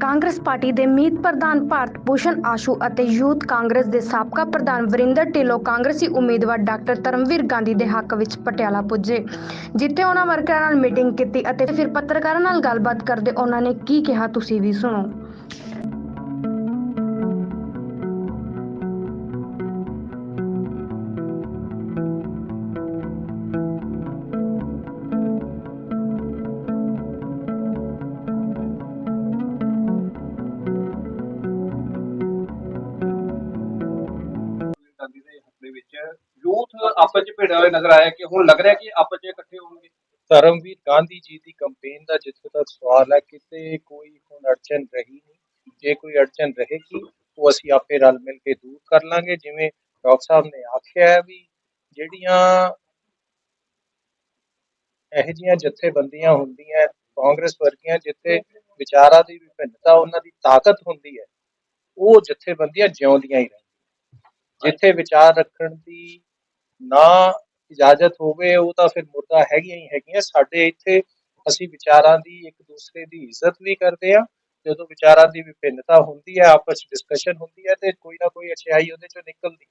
Congress party ਦੇ ਮੀਤ ਪ੍ਰਧਾਨ ਭਾਰਤ ਭੂਸ਼ਣ ਆਸ਼ੂ ਅਤੇ ਯੂਥ ਕਾਂਗਰਸ ਦੇ ਸਾਬਕਾ ਪ੍ਰਧਾਨ ਵਰਿੰਦਰ ਢਿੱਲੋਂ ਕਾਂਗਰਸੀ ਉਮੀਦਵਾਰ ਡਾਕਟਰ ਧਰਮਵੀਰ ਗਾਂਧੀ ਦੇ ਹੱਕ ਵਿੱਚ ਪਟਿਆਲਾ ਪੁੱਜੇ। ਜਿੱਥੇ ਉਹਨਾਂ ਵਰਕਰਾਂ ਨਾਲ ਮੀਟਿੰਗ ਕੀਤੀ ਅਤੇ ਫਿਰ ਪੱਤਰਕਾਰਾਂ ਨਾਲ ਗੱਲਬਾਤ ਕਰਦੇ ਉਹਨਾਂ ਨੇ ਕੀ ਕਿਹਾ, ਤੁਸੀਂ ਵੀ ਸੁਣੋ। ਆਪਸ ਚ ਭਿੜਿਆ ਹੋਇਆ ਨਜ਼ਰ ਆਇਆ ਕਿ ਹੁਣ ਲੱਗ ਰਿਹਾ ਕਿ ਆਪਸ ਚ ਇਕੱਠੇ ਹੋਣਗੇ। ਧਰਮਵੀਰ ਗਾਂਧੀ ਜੀ ਦੀ ਕੰਪੇਨ ਦਾ ਜਿੱਥੇ ਤੱਕ ਸਵਾਲ ਹੈ, ਕਿਤੇ ਕੋਈ ਹੁਣ ਅੜਚਨ ਰਹੀ ਨਹੀਂ। ਜੇ ਕੋਈ ਅੜਚਨ ਰਹੇਗੀ, ਉਹ ਅਸੀਂ ਆਪੇ ਰਲ ਮਿਲ ਕੇ ਦੂਰ ਕਰ ਲਾਂਗੇ। ਜਿਵੇਂ ਡਾਕਟਰ ਸਾਹਿਬ ਨੇ ਆਖਿਆ ਹੈ ਵੀ ਜਿਹੜੀਆਂ ਇਹੋ ਜਿਹੀਆਂ ਜਥੇਬੰਦੀਆਂ ਹੁੰਦੀਆਂ, ਕਾਂਗਰਸ ਵਰਗੀਆਂ, ਜਿੱਥੇ ਵਿਚਾਰਾਂ ਦੀ ਵਿਭਿੰਨਤਾ, ਉਹਨਾਂ ਦੀ ਤਾਕਤ ਹੁੰਦੀ ਹੈ, ਉਹ ਜਥੇਬੰਦੀਆਂ ਜਿਉਂਦੀਆਂ ਹੀ ਰਹਿੰਦੀਆਂ। ਜਿੱਥੇ ਵਿਚਾਰ ਰੱਖਣ ਦੀ ਨਾ ਇਜਾਜ਼ਤ ਹੋਵੇ, ਉਹ ਤਾਂ ਫਿਰ ਮੁਰਦਾ ਹੈਗੀਆਂ ਹੀ ਹੈਗੀਆਂ। ਸਾਡੇ ਇੱਥੇ ਅਸੀਂ ਵਿਚਾਰਾਂ ਦੀ ਇੱਕ ਦੂਸਰੇ ਦੀ ਇੱਜ਼ਤ ਵੀ ਕਰਦੇ ਆ ਜਦੋਂ ਵਿਚਾਰਾਂ ਦੀ ਵਿਭਿੰਨਤਾ ਹੁੰਦੀ ਹੈ, ਆਪਸ ਡਿਸਕਸ਼ਨ ਹੁੰਦੀ ਹੈ ਤੇ ਕੋਈ ਨਾ ਕੋਈ ਅਛਾਈ ਉਹਦੇ ਚੋਂ ਨਿਕਲਦੀ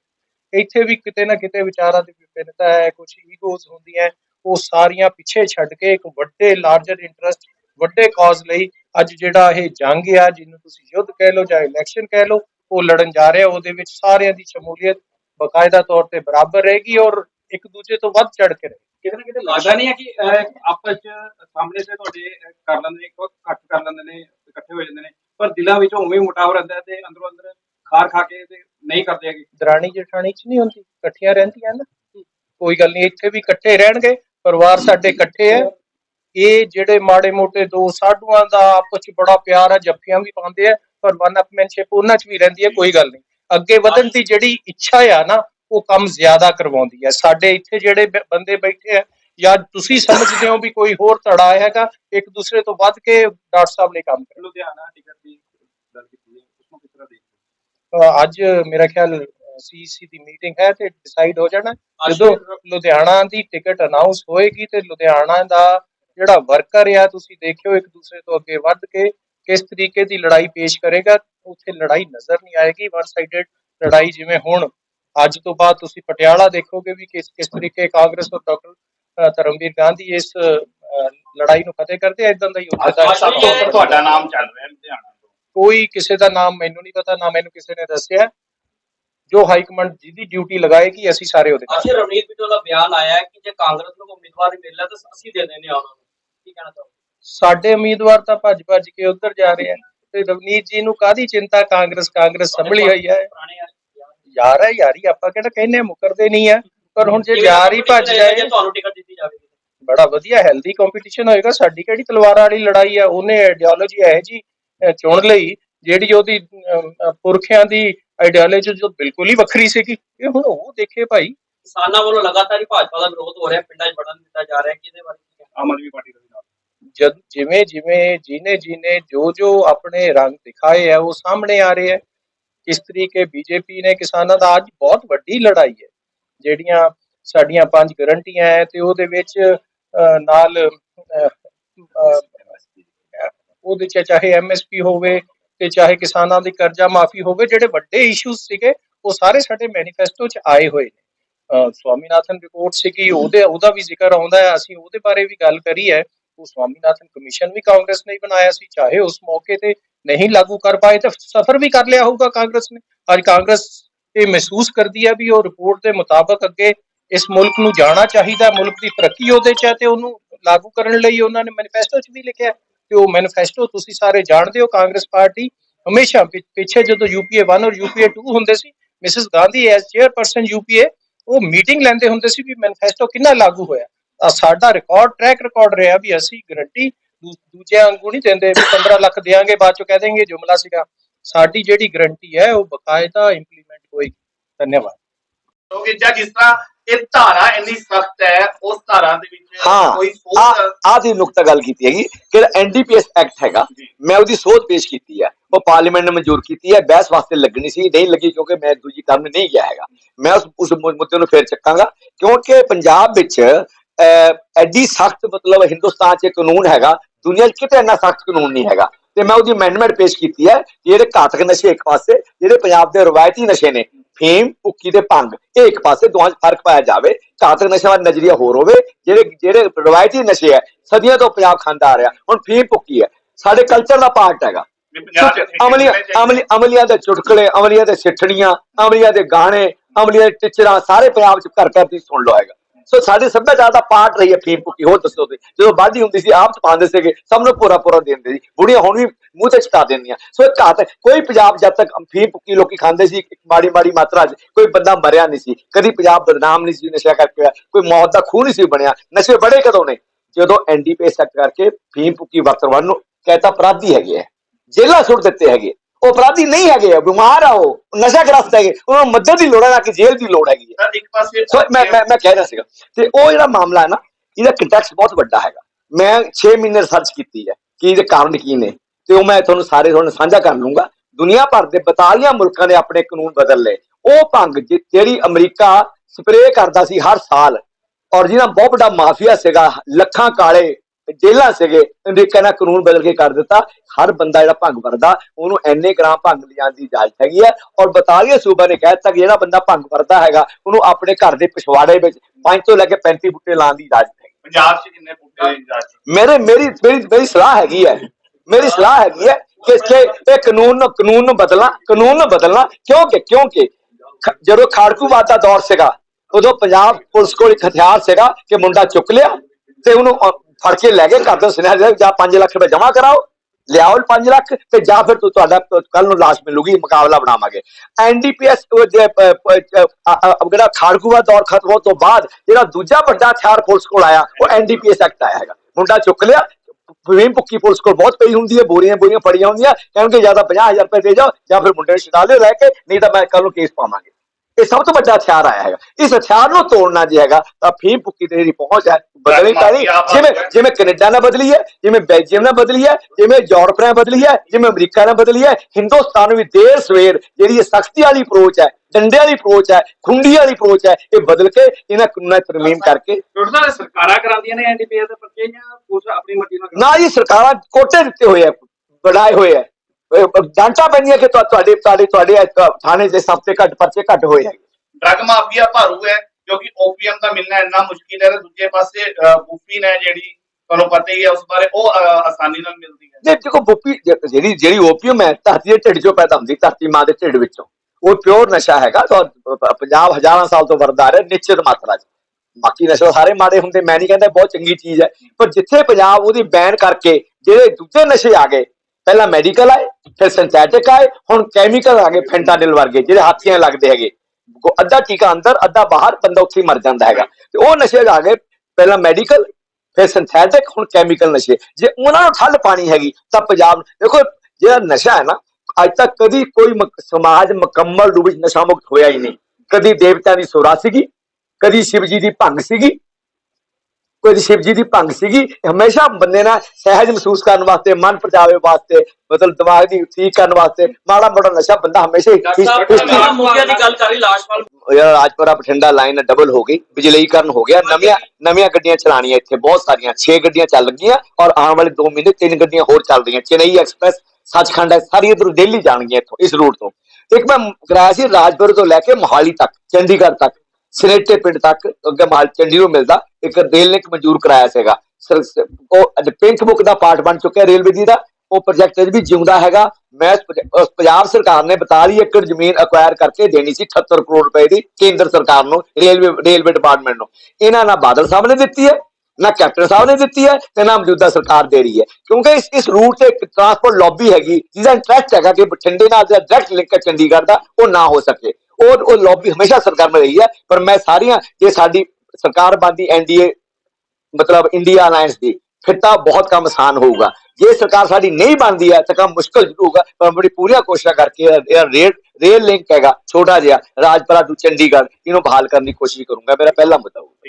ਇੱਥੇ ਵੀ ਕਿਤੇ ਨਾ ਕਿਤੇ ਵਿਚਾਰਾਂ ਦੀ ਵਿਭਿੰਨਤਾ ਹੈ ਕੁਝ ਈਗੋਜ਼ ਹੁੰਦੀਆਂ ਉਹ ਸਾਰੀਆਂ ਪਿੱਛੇ ਛੱਡ ਕੇ ਇੱਕ ਵੱਡੇ ਲਾਰਜਰ ਇੰਟਰਸਟ ਵੱਡੇ ਕਾਜ਼ ਲਈ ਅੱਜ ਜਿਹੜਾ ਇਹ ਜੰਗ ਆ, ਜਿਹਨੂੰ ਤੁਸੀਂ ਯੁੱਧ ਕਹਿ ਲਓ ਜਾਂ ਇਲੈਕਸ਼ਨ ਕਹਿ ਲਓ, ਉਹ ਲੜਨ ਜਾ ਰਿਹਾ। ਉਹਦੇ ਵਿੱਚ ਸਾਰਿਆਂ ਦੀ ਸ਼ਮੂਲੀਅਤ ਬਕਾਇਦਾ ਤੌਰ ਤੇ ਬਰਾਬਰ ਰਹੇਗੀ ਔਰ ਇੱਕ ਦੂਜੇ ਤੋਂ ਵੱਧ ਚੜ ਕੇ ਰਹੇਗੀ। ਕਿਤੇ ਨਾ ਕਿਤੇ ਲੱਗਦਾ ਨਹੀਂ ਹੈ ਕਿ ਅਹ, ਆਪਸ ਚ ਸਾਹਮਣੇ ਸੇ ਤੁਹਾਡੇ ਅਹ, ਕਰ ਲੈਂਦੇ ਨੇ ਬਹੁਤ ਘੱਟ ਕਰ ਲੈਂਦੇ ਨੇ ਇਕੱਠੇ ਹੋ ਜਾਂਦੇ ਨੇ ਪਰ ਦਿਲਾਂ ਵਿੱਚ ਉਵੇਂ ਹੀ ਮੁਟਾਵ ਰਹਿੰਦਾ ਹੈ ਤੇ ਅੰਦਰੋਂ ਅੰਦਰ ਖਾਰ ਖਾ ਕੇ ਤੇ ਨਹੀਂ ਕਰਦੇ ਹੈਗੇ। ਦਰਾਣੀ ਜਠਾਣੀ ਚ ਨਹੀਂ ਹੁੰਦੀ ਇਕੱਠੀਆਂ ਰਹਿੰਦੀਆਂ ਨਾ। ਕੋਈ ਗੱਲ ਨਹੀਂ ਇੱਥੇ ਵੀ ਇਕੱਠੇ ਰਹਿਣਗੇ ਪਰਿਵਾਰ ਸਾਡੇ ਇਕੱਠੇ ਹੈ। ਇਹ ਜਿਹੜੇ ਮਾੜੇ ਮੋਟੇ ਦੋ ਸਾਡੂਆਂ ਦਾ ਆਪਸ ਚ ਬੜਾ ਪਿਆਰ ਹੈ ਜੱਫੀਆਂ ਵੀ ਪਾਉਂਦੇ ਆ ਪਰ ਵਨ ਅਪਮੈਨਸ਼ਿਪ ਉਹਨਾਂ ਚ ਵੀ ਰਹਿੰਦੀ ਹੈ ਕੋਈ ਗੱਲ ਨਹੀਂ। ਅੱਗੇ ਵਧਣ ਦੀ ਜਿਹੜੀ ਇੱਛਾ ਆ ਨਾ ਉਹ ਕੰਮ ਜ਼ਿਆਦਾ ਕਰਵਾਉਂਦੀ ਹੈ ਸਾਡੇ ਇੱਥੇ ਜਿਹੜੇ ਬੰਦੇ ਬੈਠੇ ਆ ਜਾਂ ਤੁਸੀਂ ਸਮਝਦੇ ਹੋ ਵੀ ਕੋਈ ਹੋਰ ਧੜਾ ਹੈਗਾ ਇੱਕ ਦੂਸਰੇ ਤੋਂ ਵੱਧ ਕੇ ਡਾਕਟਰ ਸਾਹਿਬ ਲਈ ਕੰਮ ਕਰ ਲੁਧਿਆਣਾ ਟਿਕਟ ਦੀ ਗੱਲ ਕੀਤੀ ਹੈ ਉਸ ਨੂੰ ਕਿਸ ਤਰ੍ਹਾਂ ਦੇਖਦੇ ਅਹ ਅੱਜ ਮੇਰਾ ਖਿਆਲ ਸੀਸੀ ਦੀ ਮੀਟਿੰਗ ਹੈ ਤੇ ਡਿਸਾਈਡ ਹੋ ਜਾਣਾ। ਜਦੋਂ ਲੁਧਿਆਣਾ ਦੀ ਟਿਕਟ ਅਨਾਉਂਸ ਹੋਏਗੀ ਤੇ ਲੁਧਿਆਣਾ ਦਾ ਜਿਹੜਾ ਵਰਕਰ ਆ ਤੁਸੀਂ ਦੇਖਿਓ ਇੱਕ ਦੂਸਰੇ ਤੋਂ ਅੱਗੇ ਵੱਧ ਕੇ ਕਿਸ ਤਰੀਕੇ ਦੀ ਲੜਾਈ ਪੇਸ਼ ਕਰੇਗਾ। ਉੱਥੇ ਲੜਾਈ ਨਜ਼ਰ ਨਹੀਂ ਆਏਗੀ ਵਨ ਸਾਈਡਡ ਲੜਾਈ ਜਿਵੇਂ ਹੁਣ। ਅੱਜ ਤੋਂ ਬਾਅਦ ਤੁਸੀਂ ਪਟਿਆਲਾ ਦੇਖੋਗੇ ਵੀ ਕਿਸ ਕਿਸ ਤਰੀਕੇ ਕਾਂਗਰਸ ਔਰ ਡਾਕਟਰ ਧਰਮਵੀਰ ਗਾਂਧੀ ਇਸ ਲੜਾਈ ਨੂੰ ਫਤਿਹ ਕਰਦੇ ਆ ਇਦਾਂ ਦਾ ਹੀ ਉੱਥੇ ਦਾ ਸਭ ਤੋਂ ਉੱਪਰ ਤੁਹਾਡਾ ਨਾਮ ਚੱਲ ਰਿਹਾ ਲੁਧਿਆਣਾ ਤੋਂ। ਕੋਈ ਕਿਸੇ ਦਾ ਨਾਮ ਮੈਨੂੰ ਨਹੀਂ ਪਤਾ ਨਾ ਮੈਨੂੰ ਕਿਸੇ ਨੇ ਦੱਸਿਆ। ਜੋ ਹਾਈ ਕਮਾਂਡ ਜਿਹਦੀ ਡਿਊਟੀ ਲਗਾਏਗੀ ਅਸੀਂ ਸਾਰੇ ਉਹਦੇ ਅੱਜ ਰਵਨੀਤ ਬਿੱਟੂ ਦਾ ਬਿਆਨ ਆਇਆ ਹੈ ਕਿ ਜੇ ਕਾਂਗਰਸ ਨੂੰ ਉਮੀਦਵਾਰ ਨਹੀਂ ਮਿਲਦਾ ਤਾਂ ਅਸੀਂ ਦੇ ਦਿੰਦੇ ਹਾਂ ਉਹਨਾਂ ਨੂੰ। ਕੀ ਕਹਿਣਾ ਚਾਹੋਗੇ? ਸਾਡੇ ਉਮੀਦਵਾਰ ਤਾਂ ਭੱਜ ਭੱਜ ਕੇ ਉੱਧਰ ਜਾ ਰਹੇ ਆ ਤੇ ਰਵਨੀਤ ਜੀ ਨੂੰ ਕਾਦੀ ਚਿੰਤਾ? ਕਾਂਗਰਸ ਕਾਂਗਰਸ ਸੰਭਲੀ ਹੋਈ ਹੈ। ਯਾਰ ਯਾਰ ਹੈ ਯਾਰੀ ਆਪਾਂ ਕਿਹੜਾ ਕਹਿੰਨੇ ਮੁਕਰਦੇ ਨਹੀਂ ਆ ਪਰ ਹੁਣ ਜੇ ਯਾਰ ਹੀ ਭੱਜ ਜਾਏ। ਤੁਹਾਨੂੰ ਟਿਕਟ ਦਿੱਤੀ ਜਾਵੇਗੀ ਬੜਾ ਵਧੀਆ ਹੈਲਦੀ ਕੰਪੀਟੀਸ਼ਨ ਹੋਏਗਾ। ਸਾਡੀ ਕਿਹੜੀ ਤਲਵਾਰਾਂ ਵਾਲੀ ਲੜਾਈ ਆ ਉਹਨੇ ਆਈਡੀਓਲੋਜੀ ਹੈ ਜੀ ਚੁਣ ਲਈ ਜਿਹੜੀ ਉਹਦੀ ਪੁਰਖਿਆਂ ਦੀ ਆਈਡੀਓਲੋਜੀ ਜੋ ਬਿਲਕੁਲ ਹੀ ਵੱਖਰੀ ਸੀਗੀ। ਇਹ ਹੁਣ ਉਹ ਦੇਖੇ ਭਾਈ। ਕਿਸਾਨਾਂ ਵੱਲੋਂ ਲਗਾਤਾਰ ਹੀ ਭਾਜਪਾ ਦਾ ਵਿਰੋਧ ਹੋ ਰਿਹਾ। ਪਿੰਡਾਂ 'ਚ ਵੜਨ ਨਹੀਂ ਦਿੱਤਾ ਜਾ ਰਿਹਾ। ਕਿ ਇਹਦੇ ਬਾਰੇ ਕੀ ਕਹਿਣਾ? ਆਮ ਆਦਮੀ ਪਾਰਟੀ ਦਾ ਵੀ ਨਾਲ। ਜਦ ਜਿਵੇਂ ਜਿਵੇਂ ਜੀਨੇ ਜੀਨੇ ਜੋ ਜੋ ਆਪਣੇ ਰੰਗ ਦਿਖਾਏ ਹੈ ਉਹ ਸਾਹਮਣੇ ਆ ਰਹੇ ਹੈ ਕਿਸ ਤਰੀਕੇ ਬੀਜੇਪੀ ਨੇ ਕਿਸਾਨਾਂ ਦਾ ਅੱਜ ਬਹੁਤ ਵੱਡੀ ਲੜਾਈ ਹੈ ਜਿਹੜੀਆਂ ਸਾਡੀਆਂ ਪੰਜ ਗਰੰਟੀਆਂ ਹੈ ਤੇ ਉਹਦੇ ਵਿੱਚ ਨਾਲ ਅਹ, ਅਹ, ਉਹਦੇ ਚ ਚਾਹੇ ਐਮਐਸਪੀ ਹੋਵੇ ਤੇ ਚਾਹੇ ਕਿਸਾਨਾਂ ਦੀ ਕਰਜ਼ਾ ਮਾਫੀ ਹੋਵੇ ਜਿਹੜੇ ਵੱਡੇ ਇਸ਼ੂਜ਼ ਸੀਗੇ ਉਹ ਸਾਰੇ ਸਾਡੇ ਮੈਨੀਫੈਸਟੋ ਚ ਆਏ ਹੋਏ ਨੇ। ਸਵਾਮੀਨਾਥਨ ਰਿਪੋਰਟ ਸੀਗੀ ਉਹਦੇ ਉਹਦਾ ਵੀ ਜ਼ਿਕਰ ਆਉਂਦਾ ਹੈ। ਅਸੀਂ ਉਹਦੇ ਬਾਰੇ ਵੀ ਗੱਲ ਕਰੀ ਹੈ। ਉਹ ਸਵਾਮੀਨਾਥਨ ਕਮਿਸ਼ਨ ਵੀ ਕਾਂਗਰਸ ਨੇ ਬਣਾਇਆ ਸੀ, ਚਾਹੇ ਉਸ ਮੌਕੇ ਤੇ ਨਹੀਂ ਲਾਗੂ ਕਰ ਪਾਏ ਤਾਂ ਸਫਰ ਵੀ ਕਰ ਲਿਆ ਹੋਊਗਾ ਕਾਂਗਰਸ ਨੇ। ਅੱਜ ਕਾਂਗਰਸ ਇਹ ਮਹਿਸੂਸ ਕਰਦੀ ਹੈ ਵੀ ਉਹ ਰਿਪੋਰਟ ਦੇ ਮੁਤਾਬਕ ਅੱਗੇ ਇਸ ਮੁਲਕ ਨੂੰ ਜਾਣਾ ਚਾਹੀਦਾ, ਮੁਲਕ ਦੀ ਤਰੱਕੀ ਉਹਦੇ ਚ ਤੇ ਉਹਨੂੰ ਲਾਗੂ ਕਰਨ ਲਈ ਉਹਨਾਂ ਨੇ ਮੈਨੀਫੈਸਟੋ ਚ ਵੀ ਲਿਖਿਆ ਤੇ ਉਹ ਮੈਨੀਫੈਸਟੋ ਤੁਸੀਂ ਸਾਰੇ ਜਾਣਦੇ ਹੋ, ਕਾਂਗਰਸ ਪਾਰਟੀ ਹਮੇਸ਼ਾ ਪਿੱਛੇ ਜਦੋਂ ਯੂਪੀਏ 1 ਔਰ ਯੂਪੀਏ 2 ਹੁੰਦੇ ਸੀ Mrs Gandhi as chairperson UPA ਉਹ ਮੀਟਿੰਗ ਲੈਂਦੇ ਹੁੰਦੇ ਸੀ ਵੀ ਮੈਨੀਫੈਸਟੋ ਕਿੰਨਾ ਲਾਗੂ ਹੋਇਆ। ਸਾਡਾ ਰਿਕਾਰਡ ਟਰੈਕ ਰਿਕਾਰਡ ਰਿਹਾ ਵੀ ਅਸੀਂ ਗਰੰਟੀ ਦੂਜਿਆਂ ਵਾਂਗੂ ਨਹੀਂ ਦਿੰਦੇ ਵੀ 15 ਲੱਖ ਦੇਾਂਗੇ ਬਾਅਦ ਚੋਂ ਕਹਿ ਦੇਂਗੇ ਜੁਮਲਾ ਸੀਗਾ। ਸਾਡੀ ਜਿਹੜੀ ਗਰੰਟੀ ਹੈ ਉਹ ਬਕਾਇਦਾ ਇੰਪਲੀਮੈਂਟ ਹੋਏਗੀ। ਧੰਨਵਾਦ। ਕਿਉਂਕਿ ਜਾਂ ਜਿਸ ਤਰ੍ਹਾਂ ਇਹ ਧਾਰਾ ਇੰਨੀ ਸਖਤ ਹੈ ਉਸ ਧਾਰਾ ਦੇ ਵਿੱਚ ਹਾਂ ਕੋਈ ਸੋਚ ਆ ਦੀ ਨੁਕਤਾ ਗੱਲ ਕੀਤੀ ਹੈਗੀ ਕਿ ਐਨਡੀਪੀਐਸ ਐਕਟ ਹੈਗਾ। ਮੈਂ ਉਹਦੀ ਸੋਧ ਪੇਸ਼ ਕੀਤੀ ਹੈ। ਉਹ ਪਾਰਲੀਮੈਂਟ ਨੇ ਮਨਜ਼ੂਰ ਕੀਤੀ ਹੈ। ਬਹਿਸ ਵਾਸਤੇ ਲੱਗਣੀ ਸੀ ਨਹੀਂ ਲੱਗੀ ਕਿਉਂਕਿ ਮੈਂ ਦੂਜੀ ਟਰਮ ਨਹੀਂ ਗਿਆ ਹੈਗਾ। ਮੈਂ ਉਸ ਮੁੱਦੇ ਨੂੰ ਫੇਰ ਚੱਕਾਂਗਾ ਕਿਉਂਕਿ ਪੰਜਾਬ ਵਿੱਚ ਐਡੀ ਸਖਤ ਮਤਲਬ ਹਿੰਦੁਸਤਾਨ 'ਚ ਕਾਨੂੰਨ ਹੈਗਾ ਦੁਨੀਆ 'ਚ ਕਿਤੇ ਇੰਨਾ ਸਖਤ ਕਾਨੂੰਨ ਨਹੀਂ ਹੈਗਾ। ਤੇ ਮੈਂ ਉਹਦੀ ਅਮੈਂਡਮੈਂਟ ਪੇਸ਼ ਕੀਤੀ ਹੈ ਜਿਹੜੇ ਘਾਤਕ ਨਸ਼ੇ ਇੱਕ ਪਾਸੇ ਜਿਹੜੇ ਪੰਜਾਬ ਦੇ ਰਵਾਇਤੀ ਨਸ਼ੇ ਨੇ ਫੀਮ ਭੁੱਕੀ ਤੇ ਭੰਗ ਇਹ ਇੱਕ ਪਾਸੇ ਦੋਹਾਂ 'ਚ ਫ਼ਰਕ ਪਾਇਆ ਜਾਵੇ ਘਾਤਕ ਨਸ਼ਿਆਂ ਦਾ ਨਜ਼ਰੀਆ ਹੋਰ ਹੋਵੇ ਜਿਹੜੇ ਜਿਹੜੇ ਰਵਾਇਤੀ ਨਸ਼ੇ ਹੈ ਸਦੀਆਂ ਤੋਂ ਪੰਜਾਬ ਖਾਂਦਾ ਆ ਰਿਹਾ ਹੁਣ ਫੀਮ ਭੁੱਕੀ ਹੈ। ਸਾਡੇ ਕਲਚਰ ਦਾ ਪਾਰਟ ਹੈਗਾ। ਅਮਲੀਆਂ ਅਮਲੀ ਅਮਲੀਆਂ ਦੇ ਚੁਟਕਲੇ ਅਮਲੀਆਂ ਦੇ ਸਿੱਠਣੀਆਂ ਅਮਲੀਆਂ ਦੇ ਗਾਣੇ ਅਮਲੀਆਂ ਦੇ ਟਿਚਰਾਂ ਸਾਰੇ ਪੰਜਾਬ ਚ ਘਰ ਘਰ ਦੀ ਸੁਣ ਲਓ ਹੈਗਾ। ਸੋ ਸਾਡੇ ਸੱਭਿਆਚਾਰ ਦਾ ਪਾਰਟ ਰਹੀ ਹੈ ਫੀਮ ਭੁੱਕੀ ਹੋਰ ਦੱਸੋ ਤੁਸੀਂ। ਜਦੋਂ ਵਾਢੀ ਹੁੰਦੀ ਸੀ ਆਪ ਚ ਪਾਉਂਦੇ ਸੀਗੇ, ਸਭ ਨੂੰ ਪੂਰਾ ਪੂਰਾ ਦਿੰਦੇ ਸੀ ਬੁੜੀਆਂ ਹੁਣ ਵੀ ਮੂੰਹ ਤੇ ਚਟਾ ਦਿੰਦੀਆਂ। ਸੋ ਇਹ ਘਾਤ ਕੋਈ ਪੰਜਾਬ ਜਦ ਤੱਕ ਫੀਮ ਭੁੱਕੀ ਲੋਕੀ ਖਾਂਦੇ ਸੀ, ਇੱਕ ਮਾੜੀ ਮਾੜੀ ਮਾਤਰਾ ਚ, ਕੋਈ ਬੰਦਾ ਮਰਿਆ ਨਹੀਂ ਸੀ। ਕਦੀ ਪੰਜਾਬ ਬਦਨਾਮ ਨਹੀਂ ਸੀ, ਨਸ਼ਾ ਕਰਕੇ ਕੋਈ ਮੌਤ ਦਾ ਖੂਹ ਨਹੀਂ ਸੀ ਬਣਿਆ। ਨਸ਼ੇ ਬੜੇ ਕਦੋਂ ਨੇ? ਜਦੋਂ ਐਨਡੀਪੀਐਸ ਐਕਟ ਕਰਕੇ ਫੀਮ ਭੁੱਕੀ ਵਰਤਣ ਨੂੰ ਕਹਿਤਾ ਅਪਰਾਧੀ ਹੈਗੇ ਆ। ਜੇਲ੍ਹਾਂ ਸੁੱਟ ਦਿੱਤੇ ਹੈਗੇ ਉਹ ਅਪਰਾਧੀ ਨਹੀਂ ਹੈਗੇ ਆ, ਬਿਮਾਰ ਆ ਉਹ ਉਹ ਨਸ਼ਾਗ੍ਰਸਤ ਹੈਗੇ ਉਹਨਾਂ ਨੂੰ ਮਦਦ ਦੀ ਲੋੜ ਹੈ ਨਾ ਕਿ ਜੇਲ੍ਹ ਦੀ ਲੋੜ ਹੈਗੀ ਹੈ। ਸਰ ਇੱਕ ਪਾਸੇ ਸੋ ਮੈਂ ਮੈਂ ਮੈਂ ਕਹਿ ਰਿਹਾ ਸੀਗਾ ਤੇ ਉਹ ਜਿਹੜਾ ਮਾਮਲਾ ਹੈ ਨਾ ਇਹਦਾ ਕੰਟੈਕਸਟ ਬਹੁਤ ਵੱਡਾ ਹੈਗਾ। ਮੈਂ 6 ਮਹੀਨੇ ਰਿਸਰਚ ਕੀਤੀ ਹੈ ਕਿ ਇਹਦੇ ਕਾਰਨ ਕੀ ਨੇ ਤੇ ਉਹ ਮੈਂ ਤੁਹਾਨੂੰ ਸਾਰੇ ਤੁਹਾਨੂੰ ਸਾਂਝਾ ਕਰ ਲੂੰਗਾ ਦੁਨੀਆ ਭਰ ਦੇ 42 ਮੁਲਕਾਂ ਨੇ ਆਪਣੇ ਕਾਨੂੰਨ ਬਦਲ ਲਏ। ਉਹ ਭੰਗ ਜਿਹੜੀ ਅਮਰੀਕਾ ਸਪਰੇਅ ਕਰਦਾ ਸੀ ਹਰ ਸਾਲ ਔਰ ਜਿਹਦਾ ਬਹੁਤ ਵੱਡਾ ਮਾਫੀਆ ਸੀਗਾ ਲੱਖਾਂ ਕਾਲੇ ਜੇਲਾਂ ਸੀਗੇ ਅਮਰੀਕਾ ਨੇ ਕਾਨੂੰਨ ਬਦਲ ਕੇ ਕਰ ਦਿੱਤਾ। ਹਰ ਬੰਦਾ ਜਿਹੜਾ ਭੰਗ ਵਰਦਾ ਉਹਨੂੰ ਐਨੇ ਗ੍ਰਾਮ ਭੰਗ ਲਿਜਾਣ ਦੀ ਇਜਾਜ਼ਤ ਹੈਗੀ ਹੈ ਔਰ 42 ਸੂਬਾ ਨੇ ਕਹਿ ਦਿੱਤਾ ਕਿ ਜਿਹੜਾ ਬੰਦਾ ਭੰਗ ਵਰਦਾ ਹੈਗਾ ਉਹਨੂੰ ਆਪਣੇ ਘਰ ਦੇ ਪਿਛਵਾੜੇ ਵਿੱਚ 5 ਤੋਂ ਲੈ ਕੇ 35 ਬੁੱਟੇ ਲਾਉਣ ਦੀ ਇਜਾਜ਼ਤ ਹੈ ਪੰਜਾਬ ਚ ਕਿੰਨੇ ਬੁੱਢੇ ਜਾ ਮੇਰੇ ਮੇਰੀ ਮੇਰੀ ਮੇਰੀ ਸਲਾਹ ਹੈਗੀ ਹੈ ਮੇਰੀ ਸਲਾਹ ਹੈਗੀ ਹੈ ਕਿ ਇਹ ਕਾਨੂੰਨ ਨੂੰ ਕਾਨੂੰਨ ਨੂੰ ਬਦਲਣਾ ਕਾਨੂੰਨ ਨੂੰ ਬਦਲਣਾ। ਕਿਉਂਕਿ ਕਿਉਂਕਿ ਜਦੋਂ ਖਾੜਕੂਵਾਦ ਦਾ ਦੌਰ ਸੀਗਾ ਉਦੋਂ ਪੰਜਾਬ ਪੁਲਿਸ ਕੋਲ ਇੱਕ ਹਥਿਆਰ ਸੀਗਾ ਕਿ ਮੁੰਡਾ ਚੁੱਕ ਲਿਆ ਤੇ ਉਹਨੂੰ ਫੜ ਕੇ ਲੈ ਗਏ, ਘਰ ਤੋਂ ਸੁਨੇਹਾ ਦੇ ਜਾਂ 5 ਲੱਖ ਰੁਪਏ ਜਮ੍ਹਾਂ ਕਰਾਓ, ਲਿਆਓ 5 ਲੱਖ, ਤੇ ਜਾਂ ਫਿਰ ਤੂੰ ਤੁਹਾਡਾ ਕੱਲ ਨੂੰ ਲਾਸ਼ ਮਿਲੂਗੀ, ਮੁਕਾਬਲਾ ਬਣਾਵਾਂਗੇ। ਐਨਡੀਪੀਐਸ ਜਿਹੜਾ ਖਾੜਕੂਆ ਦੌਰ ਖਤਮ ਹੋਣ ਤੋਂ ਬਾਅਦ, ਜਿਹੜਾ ਦੂਜਾ ਵੱਡਾ ਹਥਿਆਰ ਪੁਲਿਸ ਕੋਲ ਆਇਆ, ਉਹ ਐਨਡੀਪੀਐਸ ਐਕਟ ਆਇਆ ਹੈਗਾ। ਮੁੰਡਾ ਚੁੱਕ ਲਿਆ ਫੀਮ ਭੁੱਕੀ ਪੁਲਿਸ ਕੋਲ ਬਹੁਤ ਪਈ ਹੁੰਦੀ ਹੈ, ਬੋਰੀਆਂ ਬੋਰੀਆਂ ਫੜੀਆਂ ਹੁੰਦੀਆਂ ਕਹਿੰਦੇ ਜਾਂ ਤਾਂ 50000 ਰੁਪਏ ਦੇ ਜਾਓ, ਜਾਂ ਫਿਰ ਮੁੰਡੇ ਨੂੰ ਛਡਾ ਲਿਓ ਲੈ ਕੇ, ਨਹੀਂ ਤਾਂ ਮੈਂ ਕੱਲ ਨੂੰ ਕੇਸ ਪਾਵਾਂਗੇ। ਇਹ ਸਭ ਤੋਂ ਵੱਡਾ ਹਥਿਆਰ ਆਇਆ ਹੈਗਾ। ਇਸ ਹਥਿਆਰ ਨੂੰ ਤੋੜਨਾ ਜੇ ਹੈਗਾ ਤਾਂ ਫੀਮ ਭੁੱਕੀ ਤੇ ਜਿਹੜੀ ਪਹੁੰਚ ਹੈ। ਬਦਲਣੀ ਪੈਣੀ ਜਿਵੇਂ ਜਿਵੇਂ ਕੈਨੇਡਾ ਨੇ ਬਦਲੀ ਹੈ ਜਿਵੇਂ ਬੈਲਜੀਅਮ ਨੇ ਬਦਲੀ ਹੈ ਜਿਵੇਂ ਯੂਰਪ ਨੇ ਬਦਲੀ ਹੈ ਜਿਵੇਂ ਅਮਰੀਕਾ ਨੇ ਬਦਲੀ ਹੈ ਹਿੰਦੁਸਤਾਨ ਵੀ ਦੇਰ ਸਵੇਰ ਜਿਹੜੀ ਇਹ ਸਖਤੀ ਵਾਲੀ ਅਪਰੋਚ ਹੈ ਡੰਡੇ ਵਾਲੀ ਅਪਰੋਚ ਹੈ ਖੁੰਡੀ ਵਾਲੀ ਅਪਰੋਚ ਹੈ ਇਹ ਬਦਲ ਕੇ ਇਹਨਾਂ ਕਾਨੂੰਨਾਂ ਦੀ ਤਰਮੀਮ ਕਰਕੇ ਟੁੱਟਦਾ ਸਰਕਾਰਾਂ ਕਰਾਉਂਦੀਆਂ ਨੇ ਐਨਡੀਪੀਐਸ ਦੇ ਪਰਚੇ ਜਾਂ ਪੁਲਿਸ ਆਪਣੀ ਮਰਜ਼ੀ ਨਾਲ ਨਾ ਜੀ ਸਰਕਾਰਾਂ ਕੋਟੇ ਦਿੱਤੇ ਹੋਏ ਆ ਬਣਾਏ ਹੋਏ ਆ। ਡਾਂਟਾ ਪੈਂਦੀਆਂ ਕਿ ਤੁਹਾ- ਤੁਹਾਡੇ ਤੁਹਾਡੇ ਤੁਹਾਡੇ ਥਾਣੇ ਦੇ ਸਭ ਤੋਂ ਘੱਟ ਪਰਚੇ ਘੱਟ ਹੋਏ ਆ ਡਰਗ ਮਾਫੀਆ ਭਾਰੂ ਹੈ ਕਿਉਂਕਿ ਓਪੀਐਮ ਦਾ ਮਿਲਣਾ ਇੰਨਾ ਮੁਸ਼ਕਿਲ ਹੈ ਤੇ ਦੂਜੇ ਪਾਸੇ ਬੂਫੀਨ ਹੈ ਜਿਹੜੀ ਤੁਹਾਨੂੰ ਪਤਾ ਹੀ ਹੈ ਉਸ ਬਾਰੇ ਉਹ ਆਸਾਨੀ ਨਾਲ ਮਿਲਦੀ ਹੈ। ਜੇ ਦੇਖੋ ਬੁੱਪੀ ਜਿਹੜੀ ਜਿਹੜੀ ਓਪੀਅਮ ਹੈ ਧਰਤੀ ਦੇ ਢਿੱਡ ਚੋਂ ਪੈਦਾ ਹੁੰਦੀ ਧਰਤੀ ਮਾਂ ਦੇ ਢਿੱਡ ਵਿੱਚੋਂ। ਉਹ ਪਿਓਰ ਨਸ਼ਾ ਹੈਗਾ ਪੰਜਾਬ ਹਜ਼ਾਰਾਂ ਸਾਲ ਤੋਂ ਵਰਦਾ ਰਿਹਾ ਨਿਸ਼ਚਿਤ ਮਾਤਰਾ 'ਚ। ਬਾਕੀ ਨਸ਼ੇ ਸਾਰੇ ਮਾੜੇ ਹੁੰਦੇ ਮੈਂ ਨਹੀਂ ਕਹਿੰਦਾ ਬਹੁਤ ਚੰਗੀ ਚੀਜ਼ ਹੈ। ਪਰ ਜਿੱਥੇ ਪੰਜਾਬ ਉਹਦੀ ਬੈਨ ਕਰਕੇ ਜਿਹੜੇ ਦੂਜੇ ਨਸ਼ੇ ਆ ਗਏ ਪਹਿਲਾਂ ਮੈਡੀਕਲ ਆਏ ਫਿਰ ਸਿੰਥੈਟਿਕ ਆਏ, ਹੁਣ ਕੈਮੀਕਲ ਆ ਗਏ ਫੈਂਟਾਨਿਲ ਵਰਗੇ, ਜਿਹੜੇ ਹਾਥੀਆਂ ਲੱਗਦੇ ਹੈਗੇ। ਅੱਧਾ ਟੀਕਾ ਅੰਦਰ, ਅੱਧਾ ਬਾਹਰ, ਬੰਦਾ ਉੱਥੇ ਮਰ ਜਾਂਦਾ ਹੈਗਾ। ਤੇ ਉਹ ਨਸ਼ੇ ਆ ਗਏ, ਪਹਿਲਾਂ ਮੈਡੀਕਲ ਫਿਰ ਸਿੰਥੈਟਿਕ ਹੁਣ ਕੈਮੀਕਲ ਨਸ਼ੇ। ਜੇ ਉਹਨਾਂ ਨੂੰ ਠੱਲ ਪਾਣੀ ਹੈਗੀ, ਤਾਂ ਪੰਜਾਬ ਦੇਖੋ, ਜਿਹੜਾ ਨਸ਼ਾ ਹੈ ਨਾ, ਅੱਜ ਤੱਕ ਕਦੀ ਕੋਈ ਸਮਾਜ ਮੁਕੰਮਲ ਰੂਪ ਵਿੱਚ ਨਸ਼ਾ ਮੁਕਤ ਹੋਇਆ ਹੀ ਨਹੀਂ। ਕਦੀ ਦੇਵਤਿਆਂ ਦੀ ਸੋਰਾ ਸੀਗੀ, ਕਦੀ ਸ਼ਿਵ ਜੀ ਦੀ ਭੰਗ ਸੀਗੀ ਕੋਈ ਸ਼ਿਵ ਜੀ ਦੀ ਭੰਗ ਸੀਗੀ ਹਮੇਸ਼ਾ ਬੰਦੇ ਨਾਲ ਸਹਿਜ ਮਹਿਸੂਸ ਕਰਨ ਵਾਸਤੇ ਮਨ ਪਰਚਾਵੇ ਵਾਸਤੇ ਮਤਲਬ ਦਿਮਾਗ ਦੀ ਠੀਕ ਕਰਨ ਵਾਸਤੇ ਮਾੜਾ ਮੋਟਾ ਨਸ਼ਾ ਬੰਦਾ ਹਮੇਸ਼ਾ ਹੀ ਮੁੱਦਿਆਂ ਦੀ ਗੱਲ ਕਰੀ ਲਾਸ਼ਪਾਲ ਯਾਰ ਰਾਜਪੁਰਾ ਬਠਿੰਡਾ ਲਾਈਨ ਡਬਲ ਹੋ ਗਈ ਬਿਜਲੀਕਰਨ ਹੋ ਗਿਆ ਨਵੀਆਂ ਨਵੀਆਂ ਗੱਡੀਆਂ ਚਲਾਣੀਆਂ ਇੱਥੇ ਬਹੁਤ ਸਾਰੀਆਂ 6 ਗੱਡੀਆਂ ਚੱਲ ਗਈਆਂ ਔਰ ਆਉਣ ਵਾਲੇ 2 ਮਹੀਨੇ ਤਿੰਨ ਗੱਡੀਆਂ ਹੋਰ ਚੱਲ ਰਹੀਆਂ ਚੇਨਈ ਐਕਸਪ੍ਰੈਸ ਸੱਚਖੰਡ ਹੈ ਸਾਰੀ ਇਧਰ ਦਿੱਲੀ ਜਾਣਗੀਆਂ ਇੱਥੋਂ ਇਸ ਰੂਟ ਤੋਂ। ਇੱਕ ਮੈਂ ਕਰਾਇਆ ਸੀ ਰਾਜਪੁਰ ਤੋਂ ਲੈ ਕੇ ਮੋਹਾਲੀ ਤੱਕ ਚੰਡੀਗੜ੍ਹ ਤੱਕ। ਸਨੇਟੇ ਪਿੰਡ ਤੱਕ ਅੱਗੇ ਮਹਾਲ ਚੰਡੀ ਨੂੰ ਮਿਲਦਾ, ਇੱਕ ਰੇਲ ਲਿੰਕ ਮਨਜ਼ੂਰ ਕਰਾਇਆ ਸੀਗਾ। ਉਹ ਪਿੰਕ ਬੁੱਕ ਦਾ ਪਾਰਟ ਬਣ ਚੁੱਕਿਆ ਰੇਲਵੇ ਜੀ ਦਾ, ਉਹ ਪ੍ਰੋਜੈਕਟ ਅਜੇ ਵੀ ਜਿਉਂਦਾ ਹੈਗਾ। ਮੈਂ ਪੰਜਾਬ ਸਰਕਾਰ ਨੇ 42 ਏਕੜ ਜ਼ਮੀਨ ਅਕਵਾਇਰ ਕਰਕੇ ਦੇਣੀ ਸੀ 78 ਕਰੋੜ ਰੁਪਏ ਦੀ ਕੇਂਦਰ ਸਰਕਾਰ ਨੂੰ, ਰੇਲਵੇ ਰੇਲਵੇ ਡਿਪਾਰਟਮੈਂਟ ਨੂੰ। ਇਹਨਾਂ ਨਾਲ ਬਾਦਲ ਸਾਹਿਬ ਨੇ ਦਿੱਤੀ ਹੈ, ਨਾ ਕੈਪਟਨ ਸਾਹਿਬ ਨੇ ਦਿੱਤੀ ਹੈ, ਤੇ ਨਾ ਮੌਜੂਦਾ ਸਰਕਾਰ ਦੇ ਰਹੀ ਹੈ। ਕਿਉਂਕਿ ਇਸ ਇਸ ਰੂਟ ਤੇ ਇੱਕ ਟਰਾਂਸਪੋਰਟ ਲੌਬੀ ਹੈਗੀ, ਜਿਹਦਾ ਇੰਟਰਸਟ ਹੈਗਾ ਕਿ ਬਠਿੰਡੇ ਨਾਲ ਜਿਹੜਾ ਡਾਇਰੈਕਟ ਲਿੰਕ ਹੈ ਚੰਡੀਗੜ੍ਹ ਦਾ, ਉਹ ਨਾ ਹੋ ਸਕੇ। ਉਹ ਉਹ ਲੌਬੀ ਹਮੇਸ਼ਾ ਸਰਕਾਰ में ਰਹੀ ਹੈ, ਪਰ ਮੈਂ ਸਾਰੀਆਂ, ਜੇ ਸਾਡੀ ਸਰਕਾਰ ਬਣਦੀ ਐਨਡੀਏ ਮਤਲਬ ਇੰਡੀਆ ਅਲਾਈਅੰਸ ਦੀ, ਫਿਰ ਤਾਂ ਬਹੁਤ ਕੰਮ ਆਸਾਨ ਹੋਊਗਾ। ਜੇ ਸਰਕਾਰ ਸਾਡੀ ਨਹੀਂ ਬਣਦੀ ਹੈ, ਤਾਂ ਕੰਮ ਮੁਸ਼ਕਲ ਜ਼ਰੂਰ ਹੋਊਗਾ, ਪਰ ਬੜੀ ਪੂਰੀਆਂ ਕੋਸ਼ਿਸ਼ਾਂ ਕਰਕੇ ਇਹ ਰੇਲ ਰੇਲ ਲਿੰਕ ਹੈਗਾ, ਛੋਟਾ ਜਿਹਾ ਰਾਜਪੁਰਾ ਤੋਂ ਚੰਡੀਗੜ੍ਹ, ਇਹਨੂੰ ਬਹਾਲ ਕਰਨ ਦੀ ਕੋਸ਼ਿਸ਼ ਕਰੂੰਗਾ। ਮੇਰਾ ਪਹਿਲਾ ਮੁੱਦਾ ਹੋਊਗਾ।